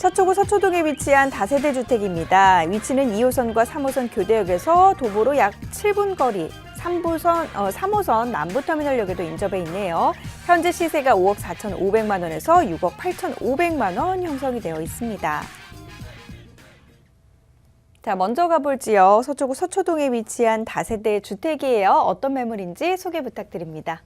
서초구 서초동에 위치한 다세대 주택입니다. 위치는 2호선과 3호선 교대역에서 도보로 약 7분 거리, 3부선, 어, 3호선 남부터미널역에도 인접해 있네요. 현재 시세가 5억 4,500만 원에서 6억 8,500만 원 형성이 되어 있습니다. 자, 먼저 가볼지요. 서초구 서초동에 위치한 다세대 주택이에요. 어떤 매물인지 소개 부탁드립니다.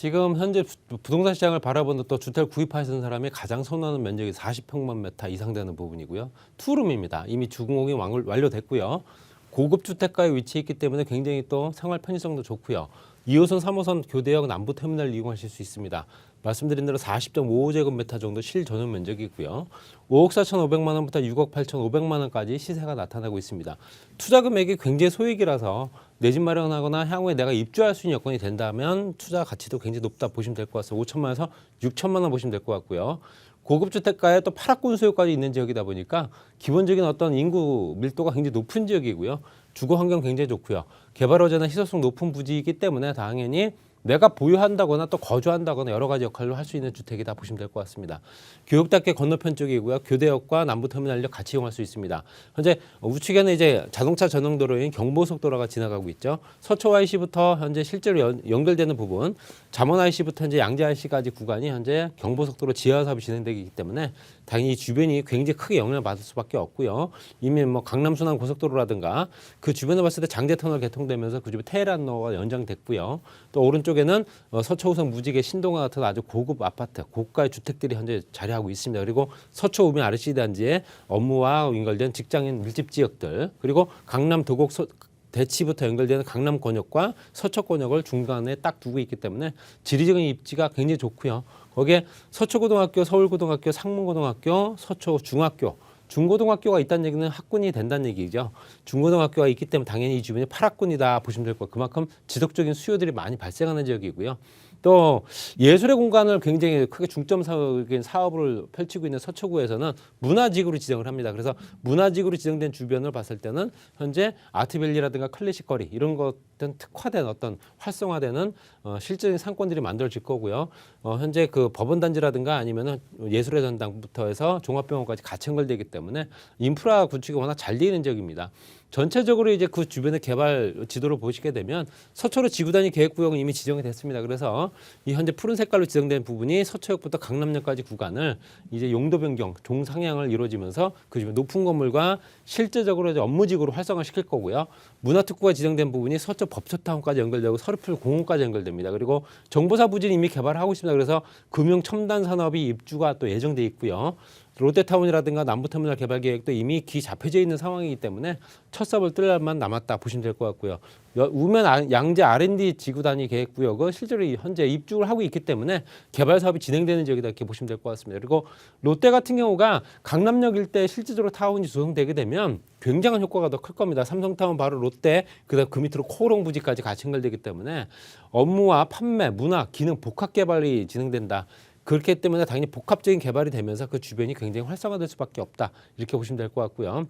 지금 현재 부- 부동산 시장을 바라보는 또 주택을 구입하시는 사람이 가장 선호하는 면적이 40평만 메타 이상 되는 부분이고요. 투룸입니다. 이미 주공이 완- 완료됐고요. 고급 주택가에 위치해 있기 때문에 굉장히 또 생활 편의성도 좋고요. 2호선, 3호선 교대역 남부 터미널 이용하실 수 있습니다. 말씀드린 대로 40.55제곱미터 정도 실전용 면적이고요. 5억 4,500만 원부터 6억 8,500만 원까지 시세가 나타나고 있습니다. 투자 금액이 굉장히 소액이라서 내 집 마련하거나 향후에 내가 입주할 수 있는 여건이 된다면 투자 가치도 굉장히 높다 보시면 될 것 같습니다. 5천만 원에서 6천만 원 보시면 될 것 같고요. 고급 주택가에 또 파락군 수요까지 있는 지역이다 보니까 기본적인 어떤 인구 밀도가 굉장히 높은 지역이고요. 주거 환경 굉장히 좋고요. 개발 호재나 희소성 높은 부지이기 때문에 당연히 내가 보유한다거나 또 거주한다거나 여러 가지 역할로 할 수 있는 주택이다 보시면 될 것 같습니다. 교육답게 건너편 쪽이고요. 교대역과 남부터미널역 같이 이용할 수 있습니다. 현재 우측에는 이제 자동차 전용도로인 경보속도로가 지나가고 있죠. 서초 IC부터 현재 실제로 연, 연결되는 부분, 잠원 IC부터 현재 양재 IC까지 구간이 현재 경보속도로 지하 사업이 진행되기 때문에 당연히 이 주변이 굉장히 크게 영향을 받을 수밖에 없고요. 이미 뭐 강남 순환 고속도로라든가 그 주변에 봤을 때 장대 터널 개통되면서 그 주변 테헤란로가 연장됐고요. 또 오른쪽 에는 어, 서초우성 무지개 신동아 같은 아주 고급 아파트, 고가의 주택들이 현재 자리하고 있습니다. 그리고 서초 우면 RC 단지의 업무와 연결된 직장인 밀집 지역들 그리고 강남 도곡 서, 대치부터 연결되는 강남 권역과 서초 권역을 중간에 딱 두고 있기 때문에 지리적인 입지가 굉장히 좋고요. 거기에 서초고등학교, 서울고등학교, 상문고등학교, 서초 중학교 중고등학교가 있다는 얘기는 학군이 된다는 얘기죠. 중고등학교가 있기 때문에 당연히 이 주변이 파락군이다 보시면 될 거고 그만큼 지속적인 수요들이 많이 발생하는 지역이고요. 또 예술의 공간을 굉장히 크게 중점적인 사업을 펼치고 있는 서초구에서는 문화지구로 지정을 합니다. 그래서 문화지구로 지정된 주변을 봤을 때는 현재 아트밸리라든가 클래식 거리 이런 것 들은 특화된 어떤 활성화되는 어, 실질적인 상권들이 만들어질 거고요. 어, 현재 그 법원단지라든가 아니면은 예술의 전당부터 해서 종합병원까지 같이 연결되기 때문에 인프라 구축이 워낙 잘 되어 있는 지역입니다. 전체적으로 이제 그 주변의 개발 지도를 보시게 되면 서초로 지구단위 계획구역은 이미 지정이 됐습니다. 그래서 이 현재 푸른 색깔로 지정된 부분이 서초역부터 강남역까지 구간을 이제 용도 변경, 종상향을 이루어지면서 그 주변 높은 건물과 실제적으로 이제 업무지구로 활성화시킬 거고요. 문화특구가 지정된 부분이 서초 법초타운까지 연결되고 서르풀 공원까지 연결됩니다. 그리고 정보사 부지는 이미 개발하고 있습니다. 그래서 금융 첨단 산업이 입주가 또 예정돼 있고요. 롯데타운이라든가 남부터미널 개발 계획도 이미 기 잡혀져 있는 상황이기 때문에 첫 삽을 뜰만 남았다 보시면 될 것 같고요. 여- 우면 아- 양재 R&D 지구 단위 계획 구역은 실제로 이- 현재 입주를 하고 있기 때문에 개발 사업이 진행되는 지역이다 이렇게 보시면 될 것 같습니다. 그리고 롯데 같은 경우가 강남역 일대 실질적으로 타운이 조성되게 되면 굉장한 효과가 더 클 겁니다. 삼성타운 바로 롯데 그다음 그 밑으로 코오롱 부지까지 같이 연결되기 때문에 업무와 판매, 문화, 기능 복합 개발이 진행된다. 그렇기 때문에 당연히 복합적인 개발이 되면서 그 주변이 굉장히 활성화될 수밖에 없다. 이렇게 보시면 될 것 같고요.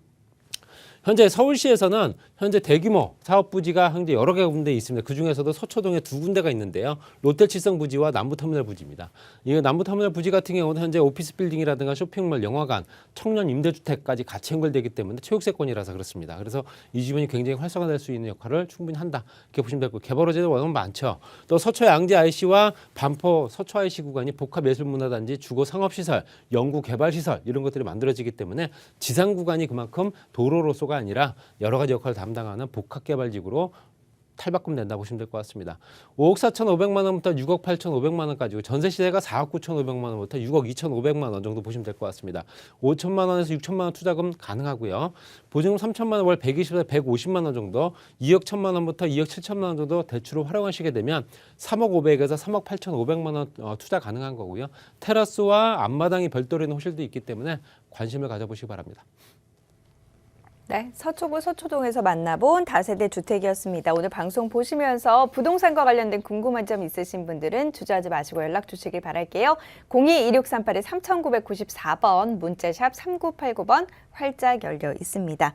현재 서울시에서는 현재 대규모 사업 부지가 현재 여러 개 군데 있습니다. 그 중에서도 서초동에 두 군데가 있는데요. 롯데칠성 부지와 남부터미널 부지입니다. 이 남부터미널 부지 같은 경우는 현재 오피스 빌딩이라든가 쇼핑몰, 영화관, 청년 임대주택까지 같이 연결되기 때문에 체육세권이라서 그렇습니다. 그래서 이 주변이 굉장히 활성화될 수 있는 역할을 충분히 한다. 이렇게 보시면 되고 개발 호재는 워낙 많죠. 또 서초 양재 IC와 반포 서초 IC 구간이 복합 예술문화단지, 주거 상업시설, 연구 개발시설 이런 것들이 만들어지기 때문에 지상 구간이 그만큼 도로로서 가 아니라 여러 가지 역할을 담당하는 복합 개발지구로 탈바꿈 된다 보시면 될 것 같습니다. 5억 4,500만 원부터 6억 8,500만 원까지고 전세 시세가 4억 9,500만 원부터 6억 2,500만 원 정도 보시면 될 것 같습니다. 5천만 원에서 6천만 원 투자금 가능하고요. 보증금 3천만 원 월 120에서 150만 원 정도, 2억 1천만 원부터 2억 7천만 원 정도 대출을 활용하시게 되면 3억 500에서 3억 8,500만 원 어, 투자 가능한 거고요. 테라스와 앞마당이 별도로 있는 호실도 있기 때문에 관심을 가져보시기 바랍니다. 네, 서초구 서초동에서 만나본 다세대 주택이었습니다. 오늘 방송 보시면서 부동산과 관련된 궁금한 점 있으신 분들은 주저하지 마시고 연락 주시길 바랄게요. 02-2638-3994번 문자샵 3989번 활짝 열려 있습니다.